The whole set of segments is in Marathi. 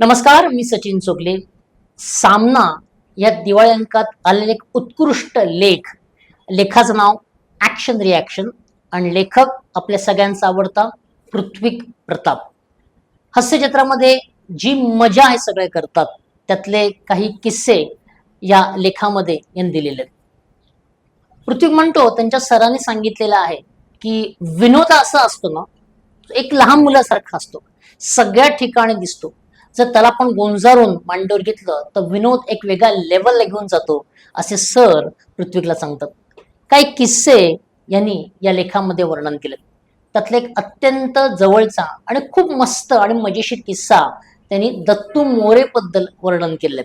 नमस्कार मी सचिन चोगले. सामना या दिवाळी अंकात आलेले एक उत्कृष्ट लेख. लेखाचं नाव ॲक्शन रिॲक्शन आणि लेखक आपल्या सगळ्यांचा आवडता पृथ्वीक प्रताप. हास्यचित्रामध्ये जी मजा हे सगळे करतात त्यातले काही किस्से या लेखामध्ये यांनी दिलेले. आहेत पृथ्वी म्हणतो त्यांच्या सरांनी सांगितलेलं आहे की विनोद असा असतो ना एक लहान मुलासारखा असतो. सगळ्या ठिकाणी दिसतो. जर त्याला आपण गोंजारून मांडीवर घेतलं तर विनोद एक वेगळा लेवलला घेऊन जातो असे सर पृथ्वीला सांगतात. काही किस्से यांनी या लेखामध्ये वर्णन केले. त्यातले एक अत्यंत जवळचा आणि खूप मस्त आणि मजेशीर किस्सा त्यांनी दत्तू मोरेबद्दल वर्णन केले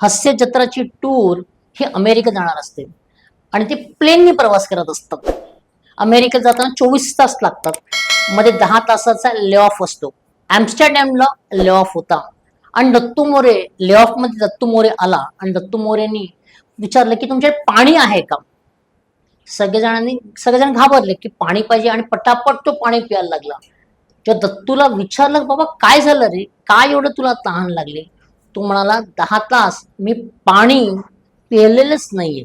हास्य जत्राची टूर ही अमेरिकेत जाणार असते. आणि ते प्लेननी प्रवास करत असतात. अमेरिकेत जाताना चोवीस तास लागतात. मध्ये दहा तासाचा ले ऑफ असतो. ॲम्स्टरडॅमला ले ऑफ होता. आणि दत्तू मोरे ले ऑफमध्ये दत्तू मोरे आला. आणि दत्तू मोरेनी विचारलं की तुमच्याकडे पाणी आहे का? सगळेजणांनी सगळेजण घाबरले की पाणी पाहिजे. आणि पटापट तो पाणी प्यायला लागला. तेव्हा दत्तूला विचारलं बाबा काय झालं रे? काय एवढं तुला तहान लागली? तो म्हणाला दहा तास मी पाणी पिलेलंच नाहीये.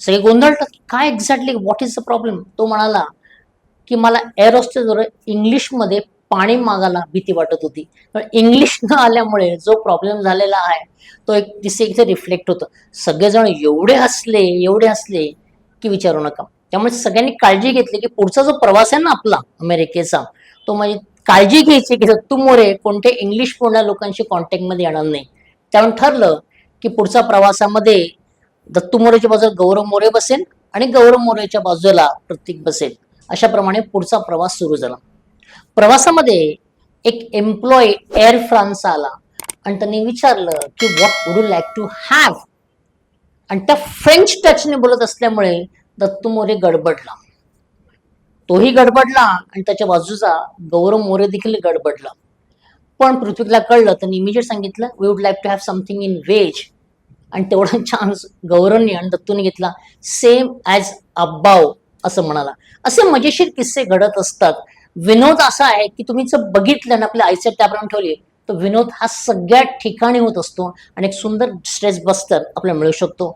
सगळे गोंधळतात काय exactly what is the problem तो म्हणाला की मला एअरोस्टेजवर इंग्लिशमध्ये पाणी मागायला भीती वाटत होती. पण इंग्लिश न आल्यामुळे जो प्रॉब्लेम झालेला आहे तो एक दिसे इथे रिफ्लेक्ट होतं. सगळेजण एवढे हसले एवढे हसले की विचारू नका. त्यामुळे सगळ्यांनी काळजी घेतली की पुढचा जो प्रवास आहे ना आपला अमेरिकेचा तो म्हणजे काळजी घ्यायची की दत्तू मोरे कोणत्या इंग्लिश बोलणाऱ्या लोकांशी कॉन्टॅक्टमध्ये येणार नाही. त्यामुळे ठरलं की पुढच्या प्रवासामध्ये दत्तू मोरेच्या बाजूला गौरव मोरे बसेल आणि गौरव मोरेच्या बाजूला प्रतीक बसेल. अशाप्रमाणे पुढचा प्रवास सुरू झाला. प्रवासामध्ये एक एम्प्लॉय एअर फ्रान्स आला. आणि त्यांनी विचारलं की what would you like to have आणि त्या फ्रेंच टचने बोलत असल्यामुळे दत्तू मोरे गडबडला. तोही गडबडला आणि त्याच्या बाजूचा गौरव मोरे देखील गडबडला. पण पृथ्वीला कळलं त्यांनी इमिजिएट सांगितलं we would like to have something in veg आणि तेवढा चान्स गौरवने आणि दत्तूने घेतला. सेम ॲज अब्बाव असं म्हणाला. असे मजेशीर किस्से घडत असतात. विनोद असा आहे की तुम्ही जर बघितलं आणि आपलं आयसेट त्याप्रमाणे ठेवली तर विनोद हा सगळ्या ठिकाणी होत असतो आणि एक सुंदर स्ट्रेस बस्तर आपल्याला मिळू शकतो.